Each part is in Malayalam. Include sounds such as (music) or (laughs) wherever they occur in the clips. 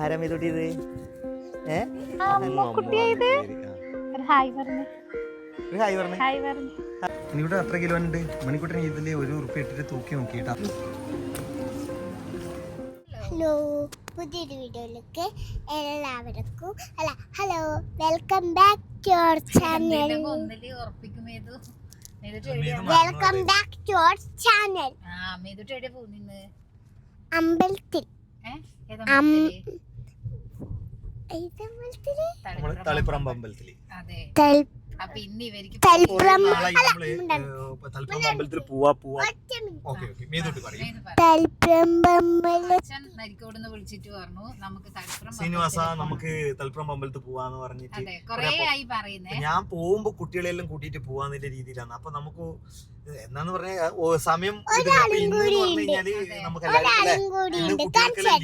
ആരാ മേതൂട്ടി ഇത്? ഏ? ആ, അമ്മുക്കുട്ടിയാ ഇത്? ഒരു ഹായ് പറഞ്ഞു. ഒരു ഹായ് പറഞ്ഞേ. ഹായ് പറഞ്ഞു. ഇവിടെ എത്ര കിലോ ഉണ്ട്? മണിക്കൂട്ടിന് ഇതിൽ ഒരു ഉറുപ്പ് ഇട്ടിട്ട് തൂക്കി നോക്കിട്ടാ ഹലോ പുതിയൊരു വീഡിയോയിലേക്ക് എല്ലാവർക്കും അല്ല hello welcome back to your channel welcome back to your channel ആ മേതുട്ടി എവിടെ പോകുന്നിന്ന് അമ്പലത്തിൽ. തളിപ്പറമ്പ് അപ്പൊ ഇന്ന് ഇവർക്ക് അമ്പലത്തിൽ പോവാ പോവാ. ഒറ്റ മിനിറ്റ്. Okay okay. മേതൂട്ടി പറയും. മേതു പറ. തൽപ്രമ്പമ്പല അച്ഛൻ നരിക്കോടുന്ന് വിളിച്ചിട്ട് പറഞ്ഞു. നമുക്ക് തളിപ്പുറം ശ്രീനിവാസ നമുക്ക് തളിപ്പറമ്പ് പമ്പലത്ത് പോവാന്ന് പറഞ്ഞിട്ട് അതെ കൊറേ ആയി പറയുന്നേ. ഞാൻ പോകുമ്പോ കുട്ടികളെല്ലാം കൂട്ടിയിട്ട് പോവാന്നുള്ള രീതിയിലാണ്. അപ്പൊ നമുക്ക് എന്നാന്ന് പറഞ്ഞാൽ സമയം ഇന്ന് പറഞ്ഞു കഴിഞ്ഞാൽ നമുക്ക് എല്ലാവർക്കും കുട്ടികൾക്കെല്ലാം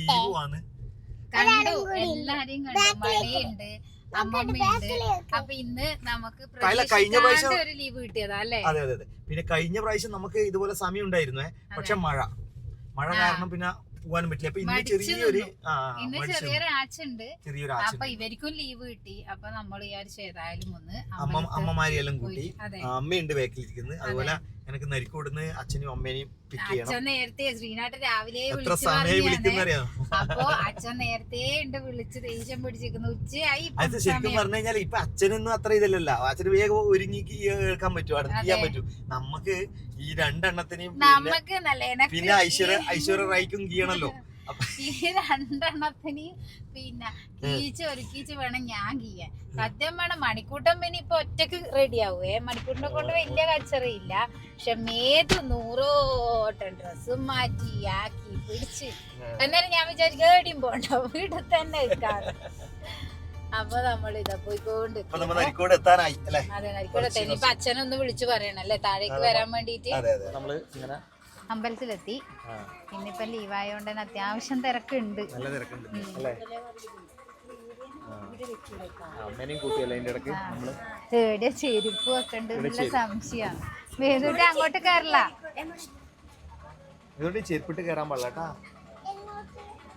കണ്ടു എല്ലാരെയും കണ്ടു. മഴയുണ്ട് കഴിഞ്ഞ പ്രാവശ്യം- ഒരു ലീവ് കിട്ടിയതാ അതെ അതെ അതെ. പിന്നെ കഴിഞ്ഞ പ്രാവശ്യം നമുക്ക് ഇതുപോലെ സമയം ഉണ്ടായിരുന്നേ. പക്ഷെ മഴ. മഴ കാരണം പിന്നെ പോകാനും പറ്റില്ല. അപ്പൊ ഇന്ന് ചെറിയൊരു ഇന്ന് ചെറിയൊരു ആച്ചുണ്ട്. ചെറിയൊരു അപ്പൊ ആശ ഇവർക്കും ലീവ് കിട്ടി. അപ്പൊ നമ്മൾ വിചാരിച്ചു ഏതായാലും ഒന്ന് അമ്മ അമ്മമാരെയെല്ലാം കൂട്ടി അമ്മയുണ്ട് ബാക്കിലിരിക്കുന്നത് അതുപോലെ എനിക്ക് നരിക്കോടുന്ന് അച്ഛനും അമ്മേനെയും പിക്ക് ചെയ്യണം. അച്ഛൻ നേരത്തെ ശ്രീനാട്ട് രാവിലെ എത്ര സമയം അപ്പൊ അച്ഛൻ നേരത്തെ ഉണ്ട് വിളിച്ച് ദേഷ്യം പിടിച്ചിരിക്കുന്നു. ഉച്ചയായി അത് ശരിക്കും. പറഞ്ഞു കഴിഞ്ഞാൽ ഇപ്പൊ അച്ഛനൊന്നും അത്ര ഇതല്ലല്ലോ അച്ഛന് വേഗം ഒരുങ്ങി കേൾക്കാൻ പറ്റും അടുത്ത് ചെയ്യാൻ. പറ്റും. നമുക്ക് ഈ രണ്ടെണ്ണത്തിനെയും പിന്നെ നമുക്ക് പിന്നെ ഐശ്വര്യ ഐശ്വര്യ റായിക്കും ഗീയണല്ലോ. അപ്പൊ ഈ രണ്ടെണ്ണത്തിന് പിന്നെ കീച്ച് ഒരുക്കിച്ച് വേണം ഞാൻ കീയാൻ. സത്യം വേണം മണിക്കൂട്ടം പിന്നെ ഇപ്പൊ ഒറ്റയ്ക്ക് റെഡി ആവുവേ മണിക്കൂട്ടിനെ കൊണ്ട് വലിയ കച്ചറിയില്ല. പക്ഷെ മേത് നൂറോട്ടം ഡ്രസ്സും മാറ്റി ആക്കി പിടിച്ച്. എന്നാലും ഞാൻ വിചാരിക്കും ഏടിയും പോണ്ട? വീട്ടിൽ തന്നെ നിൽക്കാറ് അപ്പൊ നമ്മൾ ഇതാ പോയിക്കൊണ്ട് അതെ നരിക്കൂടെ ഇനിയിപ്പൊ അച്ഛനൊന്ന് വിളിച്ചു പറയണല്ലേ? താഴേക്ക് വരാൻ വേണ്ടിട്ട് അമ്പലത്തിലെത്തി. ഇന്നിപ്പം ലീവായോണ്ട് തന്നെ അത്യാവശ്യം തിരക്കുണ്ട്. നല്ല തിരക്കുണ്ട്. അല്ലേ? ആ. അമ്മേനെയും കൂട്ടിയല്ലേ അതിന്റെ ഇടയ്ക്ക് നമ്മൾ? തേടിയ ചെരുപ്പ് ഒക്കെ ഉണ്ട് എന്നുള്ള സംശയമാണ് വേദൂട്ടി അങ്ങോട്ട് കയറില്ല ചെരുപ്പിട്ട് കയറാൻ പാടില്ല കേട്ടാ.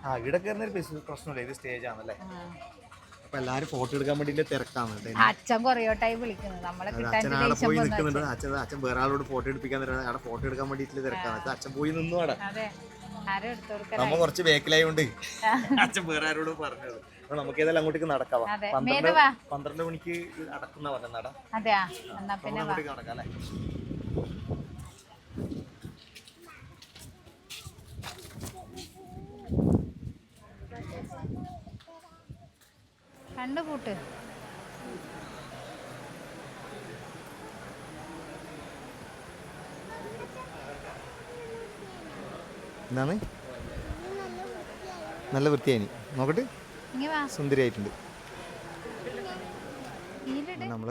ആ ഇവിടെ കയറുന്ന ഒരു പ്രശ്നമില്ല. ഇത് സ്റ്റേജ് ആണല്ലേ? അപ്പൊ എല്ലാരും ഫോട്ടോ എടുക്കാൻ വേണ്ടി തിരക്കാണ് അച്ഛൻ കുറയോട്ടായി വിളിക്കുന്നത്. നമ്മളെ അച്ഛൻ അവിടെ പോയി നിൽക്കുന്നുണ്ട് അച്ഛൻ. അച്ഛൻ വേറെ ആളോട് ഫോട്ടോ എടുപ്പിക്കാൻ തരുന്നത് അവിടെ ഫോട്ടോ എടുക്കാൻ വേണ്ടിട്ട് തിരക്കാണ്. അച്ഛൻ പോയി നിന്നു അവിടെ. അതെ. നമ്മ കുറച്ച് ബേക്കിലായോണ്ട് അച്ഛൻ വേറെ ആരോട് പറഞ്ഞത്. നമുക്ക് ഏതായാലും അങ്ങോട്ടേക്ക് നടക്കാം അതെ. പന്ത്രണ്ട് പന്ത്രണ്ട് മണിക്ക് അടക്കുന്ന പറഞ്ഞ നട. അങ്ങോട്ടേക്ക് നടക്കാം അല്ലേ? കണ്ടു കൂട്ട്. എന്താണ്? നല്ല വൃത്തിയായി. നോക്കട്ടെ. സുന്ദരിയായിട്ടുണ്ട്. നമ്മൾ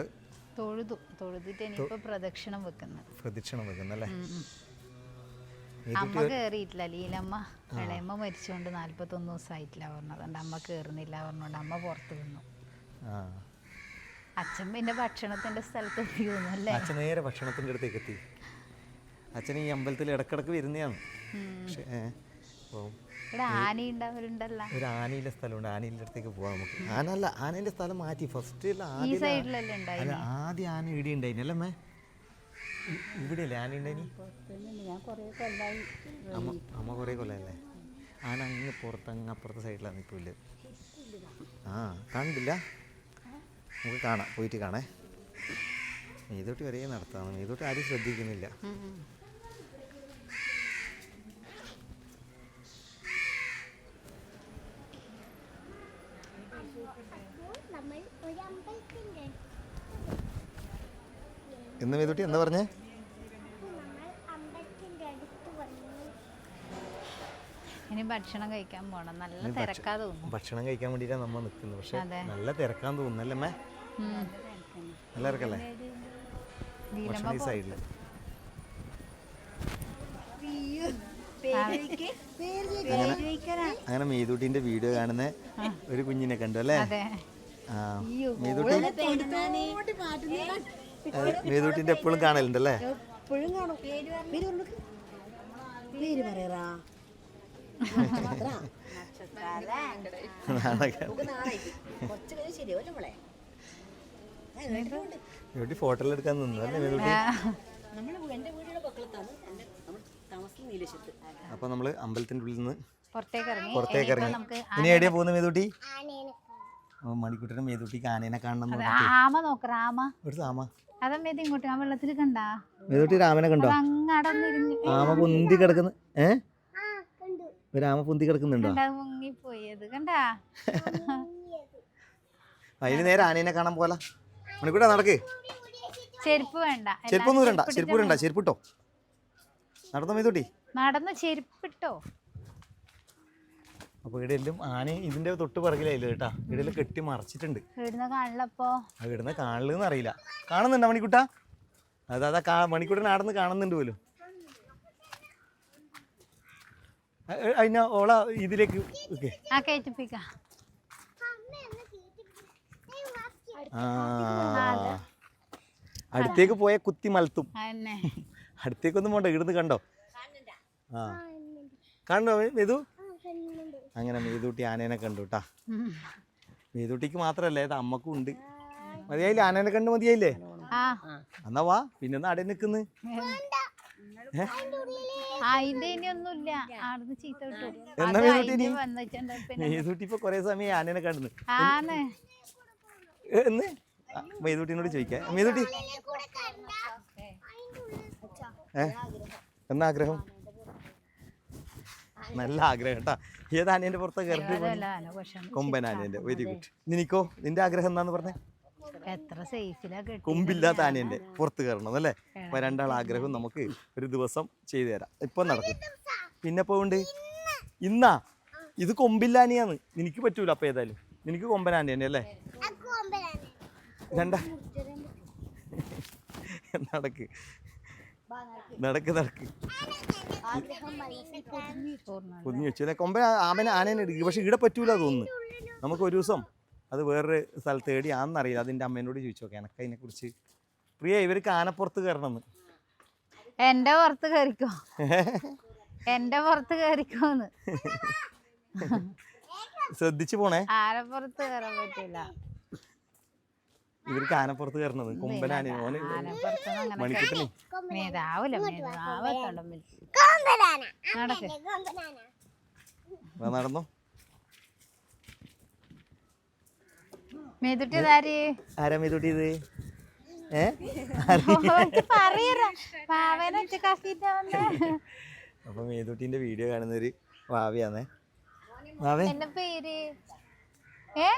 തൊഴുതു. തൊഴുതിട്ട് പ്രദക്ഷിണം വെക്കുന്നത്. പ്രദക്ഷിണം വെക്കുന്നല്ലേ? അമ്മ കേറിയിട്ടില്ല ലീലമ്മ. ഇളയമ്മ മരിച്ചുകൊണ്ട് നാല്പത്തൊന്ന് ദിവസമായിട്ടില്ല പറഞ്ഞതുകൊണ്ട് അമ്മ കേറുന്നില്ല പറഞ്ഞുകൊണ്ട് അമ്മ പുറത്ത് വന്നു ആ. അച്ഛൻ പിന്നെ ഭക്ഷണത്തിന്റെ സ്ഥലത്ത് എത്തി തോന്നുന്നു അല്ലേ? അച്ഛൻ നേരെ ഭക്ഷണത്തിന്റെ അടുത്തേക്ക് എത്തി. അച്ഛൻ ഈ അമ്പലത്തിൽ ഇടക്കിടക്ക് വരുന്നതാണ്. പക്ഷേ ഒരു ആനയിലെ സ്ഥലമുണ്ട്. ആനയിലെ അടുത്തേക്ക് പോവാം നമുക്ക്. ആന അല്ല ആനേന്റെ സ്ഥലം മാറ്റി. ഫസ്റ്റ് ആദ്യം ആദ്യം ആന ഇവിടെ ഉണ്ടായിന്. അല്ലേ അമ്മേ അമ്മ കുറേ കൊല്ലല്ലേ ആന അങ്ങ് പുറത്ത് അങ്ങ് അപ്പുറത്തെ സൈഡിലാണ് ഇപ്പോൾ ആ കണ്ടില്ല? നമുക്ക് കാണാം പോയിട്ട് കാണേ. മേതോട്ട് വരെ നടത്താം. മേതോട്ട് ആരും ശ്രദ്ധിക്കുന്നില്ല ഉം, ഉം. നമ്മൾ ഒരു അമ്പലത്തിന്റെ എന്ന് മേതുട്ടി എന്താ പറഞ്ഞേ? നമ്മൾ അമ്പലത്തിന്റെ അടുത്ത് വന്നു ഇനി ഭക്ഷണം കഴിക്കാൻ പോണം. നല്ല തിരക്കാ തോന്നുന്നു. ഭക്ഷണം കഴിക്കാൻ വേണ്ടിയിട്ടാണ് നമ്മൾ നിൽക്കുന്നത് പക്ഷെ നല്ല തിരക്കാൻ തോന്നുന്നല്ലേ അമ്മേ? ഉം. നല്ല തിരക്കല്ലേ? ഭക്ഷണം ഈ സൈഡിൽ അങ്ങനെ മേതൂട്ടിന്റെ വീഡിയോ കാണുന്ന ഒരു കുഞ്ഞിനെ കണ്ടു അല്ലേ? അതെ. ആ. മേതൂട്ടി? മേതൂട്ടിന്റെ എപ്പോഴും കാണലുണ്ടല്ലേ? ശരിയാവല്ലോ മോളെ? മേതുട്ടി ഫോട്ടോ എടുക്കാൻ നിന്നു അല്ലേ അപ്പൊ നമ്മൾ അമ്പലത്തിന്റെ ഉള്ളിൽ നിന്ന് പുറത്തേക്ക് ഇറങ്ങി. പുറത്തേക്ക് ഇറങ്ങി. ഇനി എവിടെയാ പോകുന്നത് മേതൂട്ടി? മണിക്കുട്ടനും മേതുട്ടിക്ക് ആനേനെ കാണണം ആമ പറഞ്ഞിട്ട്. ആമ ഒരു സാമ അതമ്മേത് ഇങ്ങോട്ട് ആ വെള്ളത്തിൽ കണ്ടാ? മേതുട്ടി രാമനെ കണ്ടോ? അത് അങ്ങടന്നിരുന്ന് ആമ പൊന്തി കിടക്കുന്നു. ഏ? ആ കണ്ടു. ഒരു ആമ പൊന്തി കിടക്കുന്നുണ്ടോ? കണ്ടാ മുങ്ങിപ്പോയത് കണ്ടാ? അതിന് നേരെ ആനേനെ കാണാൻ പോല മണിക്കൂട്ടാ നടക്ക്. ചെരുപ്പ് വേണ്ട. ചെരുപ്പൊന്നും ചെരുപ്പിട്ടിട്ട് ചെരുപ്പ് ഇടണ്ട ചെരുപ്പിട്ടോ നടന്നോ മേതുട്ടി? നടന്ന് ചെരുപ്പിട്ടോ അപ്പോൾ ഇവിടെയെല്ലാം ആന ഇതിന്റെ തൊട്ട് പിറകിലായില്ല കേട്ടാ. ഇവിടെ കെട്ടി മറച്ചിട്ടുണ്ട്. ഇവിടുന്ന് കാണില്ലപ്പോ ഇവിടുന്ന് അറിയില്ല. കാണുന്നുണ്ടോ മണിക്കുട്ട? അതാ അതാ കാ മണിക്കുട്ടൻ ആടന്ന് കാണുന്നുണ്ട് പോലും. അതിന ഓള ഇതിലേക്ക് അടുത്തേക്ക് പോയ കുത്തി മലത്തും. അടുത്തേക്കൊന്നും പോണ്ട ഇവിടുന്ന് കണ്ടോ? ആ. കണ്ടോ കണ്ണുണ്ട് അങ്ങനെ മീതൂട്ടി ആനേനെ കണ്ടു കേട്ടാ മീതൂട്ടിക്ക് മാത്രല്ലേ ഇത് അമ്മക്കും ഉണ്ട്. മതിയായില്ലേ? ആനേനെ കണ്ട് മതിയായില്ലേ? എന്നാ വാ പിന്നെ അടേ കിട്ടും എന്നാ അത് മേതൂട്ടി ഇനി? അതിന് പിന്നെ മേതൂട്ടി ഇപ്പൊ കൊറേ സമയം ആനേനെ കണ്ടു. എന്ന്? മേതൂട്ടിനോട് ചോദിക്കാം. മേതൂട്ടി. ഏ? എന്നാ ആഗ്രഹം? നല്ല ആഗ്രഹം കേട്ടാ ഏത് ആനേന്റെ പുറത്ത് കയറി കൊമ്പനാനേന്റെ വെരി ഗുഡ്. നിനിക്കോ? നിന്റെ ആഗ്രഹം എന്താന്ന് പറഞ്ഞേ? എത്ര സൈസിലാ കൊമ്പില്ലാത്ത ആനേന്റെ പുറത്ത് കയറണം അല്ലേ? അപ്പൊ രണ്ടാൾ ആഗ്രഹം നമുക്ക് ഒരു ദിവസം ചെയ്തു തരാം. ഇപ്പൊ നടക്കും. പിന്നെ പോണ്ട് ഇന്നാ. ഇത് കൊമ്പില്ലാനിയാന്ന് നിനക്ക് പറ്റൂല അപ്പൊ ഏതായാലും. നിനക്ക് തന്നെ അല്ലേ? രണ്ടാ. നടക്ക്. നടക്ക് നടക്ക്. പൊതിഞ്ഞു വെച്ചു. അല്ലെ കൊമ്പ ആമനെ ആനേനെ എടുക്കും. പക്ഷെ ഇവിടെ പറ്റൂല തോന്നുന്നു. നമുക്ക് ഒരു ദിവസം അത് വേറൊരു സ്ഥലത്ത് തേടി ആണെന്നറിയില്ല. അതിന്റെ അമ്മേനോട് ചോദിച്ചു നോക്കാം എനക്ക് അതിനെ കുറിച്ച് പ്രിയ ഇവർക്ക് ആനപ്പുറത്ത് കയറണമെന്ന്. എന്റെ പുറത്ത് കയറിക്കോ. (laughs) എന്റെ പുറത്ത് കയറിക്കോന്ന്. ശ്രദ്ധിച്ചു പോണേ. ആനപ്പുറത്ത് കയറാൻ പറ്റില്ല. ഇവർക്ക് ആനപ്പുറത്ത് കയറണത് ഓന് മണിക്കുട്ടനെ മേധാവില്ല കൊമ്പനാന. നടന്നോ? ആരാ? അപ്പൊ മേതൂട്ടിന്റെ വീഡിയോ കാണുന്നൊരു ഭാവിയാന്നേ എന്റെ പേര്? ഏ?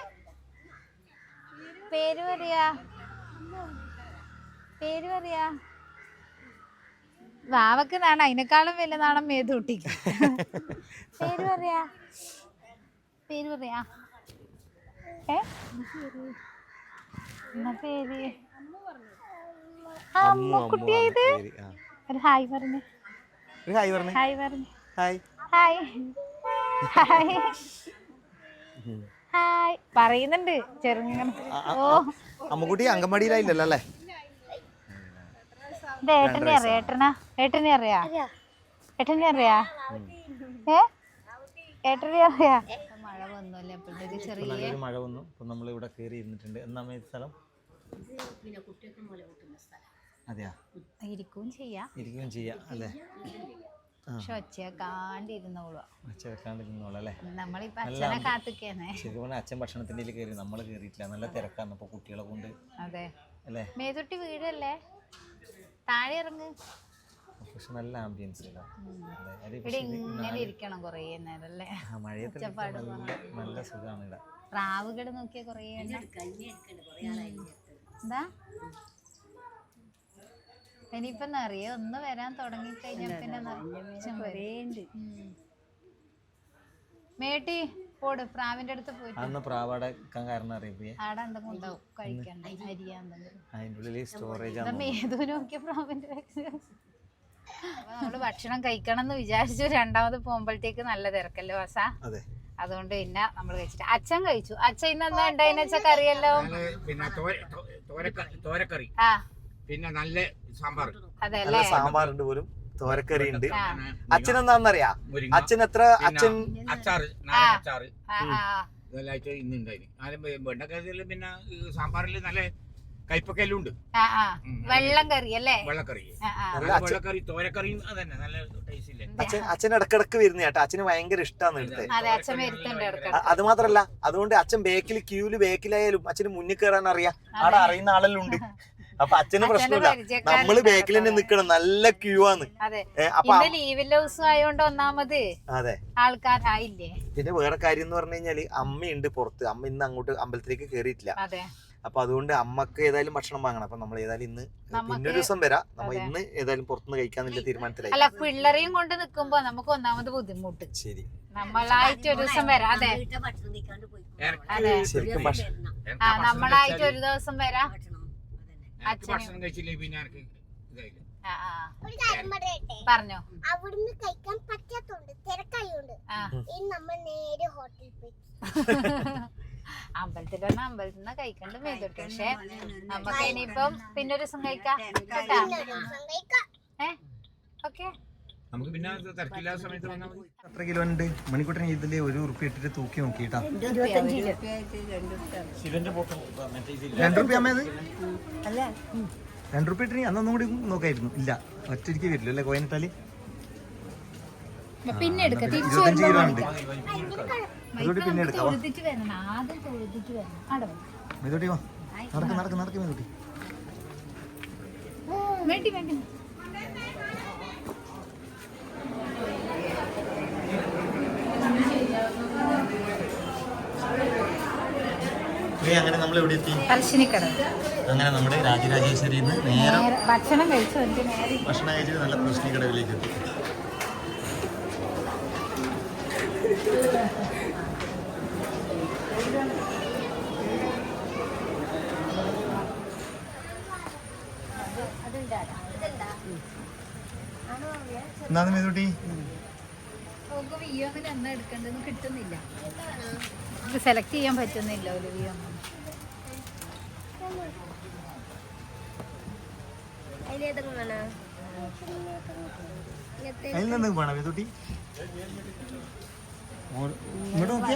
പേര് പറയാ. പേര് പറയാ. വാവക്ക് നാണം അതിനേക്കാളും വലിയ നാണം മേതൂട്ടിക്ക് പേര് പറയാ. പേര് പറയാ. ഏ? എന്നാ പേര്? അമ്മ ഒരു ഹായ് പറഞ്ഞു. ഹായ് പറഞ്ഞു. ഹായ് പറഞ്ഞു. ഹായ്. ഹായ്. ഹായ്. ഹായ്. പറയുന്നുണ്ട്. ചെറുങ്ങനെ. ഓ. അമ്മുക്കുട്ടി അങ്കൻവാടിയിലായില്ലല്ലോ അല്ലേ? ഇത് ഏട്ടനെ അറിയാ? ഏട്ടനാ? ഏട്ടനെ അറിയാ? ഏട്ടനെ അറിയാ? ഏ? ഏട്ടനെ അറിയാ? മഴ വന്നല്ലേ. അപ്പോഴത്തേക്ക് ചെറിയ മഴ വന്നു. ഇപ്പൊ നമ്മൾ ഇവിടെ കയറി ഇരുന്നിട്ടുണ്ട്. എന്നാ ഈ സ്ഥലം? അതെയാ? ഇരിക്കും ചെയ്യാം. ഇരിക്കുകയും ചെയ്യാം അല്ലേ? പക്ഷെ ഒച്ചയാക്കാണ്ടിരുന്നോളൂ. ഒച്ച വെക്കാണ്ടിരുന്നോളൂ അല്ലേ? നമ്മളിപ്പോ അച്ഛനെ കാത്തിക്കേന്നേ. ശരിക്കും അച്ഛൻ ഭക്ഷണത്തിന്റെ കയറി നമ്മൾ കയറിയിട്ടില്ല നല്ല തിരക്കാണ് അപ്പോൾ കുട്ടികളെ കൊണ്ട്. അതെ. അല്ലേ? മേതൊട്ടി വീടല്ലേ? താഴെ ഇറങ്ങ്. പക്ഷെ നല്ല ആംബിയൻസ് ഇവിടെ ഇങ്ങനെ ഇരിക്കണം കുറേ നേരം അല്ലേ? മഴയത്ത് നല്ല സുഖമാണ് ഇവിടെ. പ്രാവുകൾ നോക്കിയ കുറേ എന്താ? ഇനിയിപ്പൊ നിറയെ ഒന്ന് വരാൻ തുടങ്ങി കഴിഞ്ഞാ പിന്നെ നിറച്ചും. മേട്ടി പോട് പ്രാവിന്റെ അടുത്ത് പോയിട്ട്. അന്ന് പ്രാവടക്കാൻ കാരണം അറിയിപ്പേ ആടെ എന്തെങ്കിലും ഉണ്ടാവും കഴിക്കണ്ട? അരിയാ എന്തെങ്കിലും അതിന്റെ ഉള്ളിൽ സ്റ്റോറേജ് എന്താ മേതു നോക്കിയ പ്രാവിന്റെ നമ്മൾ ഭക്ഷണം കഴിക്കണം എന്ന് വിചാരിച്ചു രണ്ടാമത് പോകുമ്പോഴത്തേക്ക് നല്ല തിരക്കല്ലോ വാസ അതെ. അതുകൊണ്ട് പിന്നെ നമ്മൾ കഴിച്ചിട്ട്. അച്ഛൻ കഴിച്ചു. അച്ഛൻ ഇന്ന് എന്താ ഉണ്ടായിന്ന് വെച്ചാൽ കറിയല്ലോ? പിന്നെ തോരക്കറി. ആ. പിന്നെ നല്ല സാമ്പാർ. അതെ നല്ല അല്ലേ? സാമ്പാറുണ്ട് പോലും. തോരക്കറി ഉണ്ട്. അച്ഛൻ എന്താണെന്നറിയാ അച്ഛൻ എത്ര? അച്ഛൻ അച്ചാറ് അച്ചാറ്. ഇതെല്ലായിട്ട് ആദ്യം വെണ്ടക്കറിയിൽ പിന്നെ സാമ്പാറിൽ നല്ല കയ്പക്കെല്ലാം ഉണ്ട്. വെള്ളം കറി അല്ലേ? വെള്ളക്കറി. വെള്ളക്കറി തോരക്കറിയും അതന്നെ നല്ല ടേസ്റ്റ് ഇല്ലേ? അച്ഛൻ അച്ഛൻ ഇടക്കിടക്ക് വരുന്ന കേട്ടോ. അച്ഛന് ഭയങ്കര ഇഷ്ടമാണ് എടുത്തത് അത് മാത്രല്ല അതുകൊണ്ട് അച്ഛൻ ബേക്കിൽ ക്യൂൽ ബേക്കിലായാലും അച്ഛന് മുന്നിൽ കയറാൻ അറിയാം അവിടെ അറിയുന്ന ആളെല്ലാം ഉണ്ട്. (laughs) അപ്പൊ അച്ഛന് പ്രശ്നമില്ല. നമ്മൾ ബാക്കിൽ തന്നെ നിക്കണം. നല്ല ക്യൂ ആണ്. അതെ. ആയതുകൊണ്ട് ഒന്നാമത് ആൾക്കാരായില്ലേ? പിന്നെ വേറെ കാര്യം എന്ന് പറഞ്ഞു കഴിഞ്ഞാൽ അമ്മയുണ്ട് പുറത്ത്. അമ്മ ഇന്ന് അങ്ങോട്ട് അമ്പലത്തിലേക്ക് കേറിയിട്ടില്ല. അതെ. അപ്പൊ അതുകൊണ്ട് അമ്മയ്ക്ക് ഏതായാലും ഭക്ഷണം വാങ്ങണം. അപ്പൊ നമ്മൾ ഏതായാലും ഇന്ന് പിന്നെ ദിവസം വരാം. നമ്മൾ ഇന്ന് ഏതായാലും പുറത്തുനിന്ന് കഴിക്കാന്നുള്ള തീരുമാനത്തിലായി. അല്ല പിള്ളേരെയും കൊണ്ട് നിക്കുമ്പോ നമുക്ക് ഒന്നാമത് ബുദ്ധിമുട്ട്. ശരി. നമ്മളായിട്ട് ഒരു ദിവസം വരാം. അതെ. വീട്ടിൽ ഭക്ഷണം കഴിക്കാണ്ട് പോയി അതെ. ശരിക്കും നമ്മളായിട്ട് ഒരു ദിവസം വരാം. ഭക്ഷണം കഴിച്ചില്ലേ പിന്നെ എനിക്ക് ഇതായില്ല. ആ, ആ. ഒരു കാര്യം പറയട്ടെ? പറഞ്ഞോ. അവിടുന്ന് കഴിക്കാൻ പറ്റാത്തോണ്ട് തിരക്കായോണ്ട് ഇനി നമ്മൾ നേരെ ഹോട്ടലിൽ പോയി. (laughs) അമ്പലത്തിൽ വന്ന അമ്പലത്തിൽ നിന്ന് കഴിക്കണ്ട മേതോട്ട് പക്ഷെ നമുക്ക് ഇനിയിപ്പം പിന്നെ ഒരു ദിവസം കഴിക്കാം. കേട്ടാ? പിന്നെ ഒരു ദിവസം കഴിക്കാം. ഏ? ഓക്കെ. നമുക്ക് പിന്നെ തിരക്കില്ലാത്ത സമയത്ത് വന്നാൽ മതി. എത്ര കിലോ ഉണ്ട്? മണിക്കൂട്ടൻ ഇതിൽ ഒരു ഉറുപ്പ് ഇട്ടിട്ട് തൂക്കി നോക്കിട്ടാ രണ്ടു റുപ്യ അമ്മ ഇത് രണ്ടു റുപ്യ ഇട്ടിന് അന്നൊന്നും കൂടി നോക്കായിരുന്നു. ഇല്ല ഒറ്റയ്ക്ക് വരില്ല അല്ലേ കോയിനിട്ടാൽ? പിന്നെ ഇരുപത്തഞ്ച് കിലോ ഉണ്ട്. പിന്നെ എടുക്കാം വാ. നടക്ക് നടക്ക് നടക്ക് മേതോട്ടി വേണ്ടി വേണ്ടി. അങ്ങനെ നമ്മൾ എവിടെ എത്തി? അങ്ങനെ നമ്മുടെ രാജരാജേശ്വരി നേരെ ഭക്ഷണം കഴിച്ചു ഭക്ഷണം കഴിച്ചിട്ട് നല്ല പ്രശ്ന കടവിലേക്ക് എത്തി. എന്നാന്ന് മേതുട്ടി? കിട്ടുന്നില്ല. നമുക്ക് സെലക്ട് ചെയ്യാൻ പറ്റുന്നില്ല ഒരു വിയോ അതിലേതെങ്ങനെ അതിൽ നിന്ന് വേണം മേതോട്ടി ഇങ്ങോട്ട്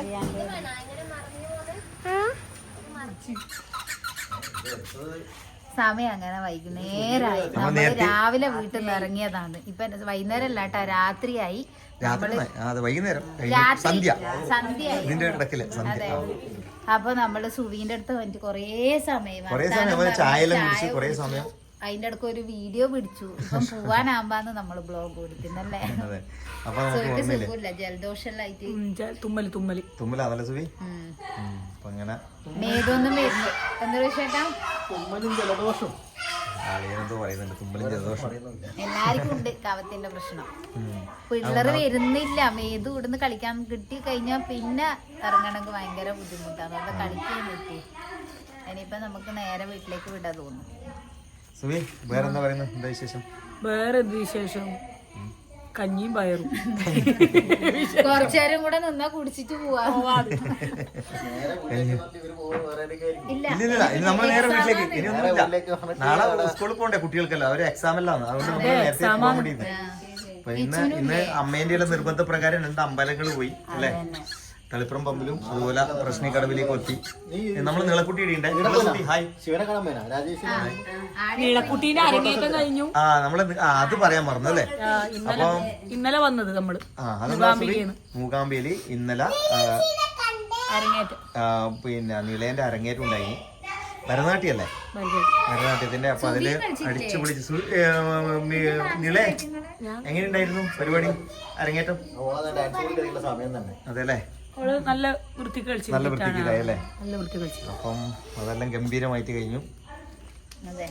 സമയം അങ്ങനെ വൈകുന്നേരമായി നമ്മൾ രാവിലെ വീട്ടിൽ നിന്ന് ഇറങ്ങിയതാണ്. ഇപ്പൊ വൈകുന്നേരം അല്ല കേട്ടോ രാത്രിയായി. വൈകുന്നേരം സന്ധ്യ. അപ്പൊ നമ്മൾ സുവീന്റെ അടുത്ത് വന്നിട്ട് കൊറേ സമയം ചായ കുടിച്ച് കുറേ സമയം അതിന്റെ ഇടയ്ക്ക് ഒരു വീഡിയോ പിടിച്ചു. ഇപ്പം പോവാനാകുമ്പാന്ന് നമ്മൾ ബ്ലോഗ് കൊടുക്കുന്നല്ലേ? സുഖമില്ല. തുമ്മൽ തുമ്മൽ. തുമ്മല അതല്ല അങ്ങനെ. മേതൊന്നും വരുന്നു എന്താ ചേട്ടാ ആളിയെന്തോ പറയുന്നുണ്ട്. തുമ്മലും ജലദോഷം എല്ലാവർക്കും ഉണ്ട് കവത്തിന്റെ പ്രശ്നം. പിള്ളേർ വരുന്നില്ല. മേതു ഇവിടുന്ന് കളിക്കാൻ കിട്ടി കഴിഞ്ഞാൽ പിന്നെ ഇറങ്ങണമെങ്കിൽ ഭയങ്കര ബുദ്ധിമുട്ടാണ്. അതുകൊണ്ട് കളിക്കാൻ കിട്ടി ഇനിയിപ്പോ നമുക്ക് നേരെ വീട്ടിലേക്ക് വിടാൻ തോന്നും. സുവി വേറെന്താ പറയുന്നത് എന്താ വിശേഷം? വേറെ എന്ത് വിശേഷം? കഞ്ഞിയും പയറും. കുറച്ചേരം കൂടെ നിന്നാ കുടിച്ചിട്ട് പോവാ. ഇല്ല. നമ്മൾ നേരെ വീട്ടിലേക്ക് ഇനി ഒന്നുമില്ല. നാളെ സ്കൂളിൽ പോകണ്ടേ കുട്ടികൾക്കല്ല? അവർ എക്സാം എല്ലാം അതുകൊണ്ട് നമ്മൾ നേരത്തെ പോകാൻ വേണ്ടിയിരുന്നു അപ്പൊ ഇന്ന് ഇന്ന് അമ്മേന്റെ നിർബന്ധ പ്രകാരം രണ്ട് അമ്പലങ്ങൾ പോയി അല്ലേ? തളിപ്പുറം പമ്പിലും അതുപോലെ പ്രശ്നിക്കടവിലേക്ക് എത്തി നമ്മൾ നീളക്കുട്ടി ഹായ്. നീളക്കുട്ടീന്റെ അരങ്ങേറ്റം കഴിഞ്ഞു. ആ നമ്മൾ അത് പറയാൻ മറന്നു അല്ലേ ആ, ഇന്നലെ വന്നത് നമ്മൾ? മൂകാംബിയിൽ ഇന്നലെ പിന്നെ നീളേന്റെ അരങ്ങേറ്റം ഉണ്ടായി. ഭരതനാട്യല്ലേ. ഭരതനാട്യത്തിന്റെ അപ്പൊ അതിൽ അടിച്ചു മി- നിളേ എങ്ങനെയുണ്ടായിരുന്നു പരിപാടി? അരങ്ങേറ്റം? അതെ അവൾ നല്ല വൃത്തി കളിച്ചു നല്ല വൃത്തിക്കില്ലായി അല്ലേ? നല്ല വൃത്തി കളിച്ചു. അപ്പം അതെല്ലാം ഗംഭീരമായിട്ട് കഴിഞ്ഞു. അതെ.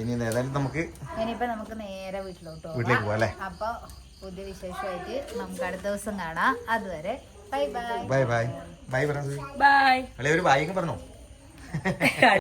ഇനി ഏതായാലും നമുക്ക് ഇനിയിപ്പോ നമുക്ക് നേരെ വീട്ടിലോട്ട് വീട്ടിലേക്ക് പോവാം അല്ലേ? അപ്പൊ പുതിയ വിശേഷമായിട്ട് നമുക്ക് അടുത്ത ദിവസം കാണാം. അതുവരെ bye bye. Bye bye. Bye പറഞ്ഞു ബൈ. അല്ലെ ഒരു ബായിക്കും പറഞ്ഞോ? (laughs)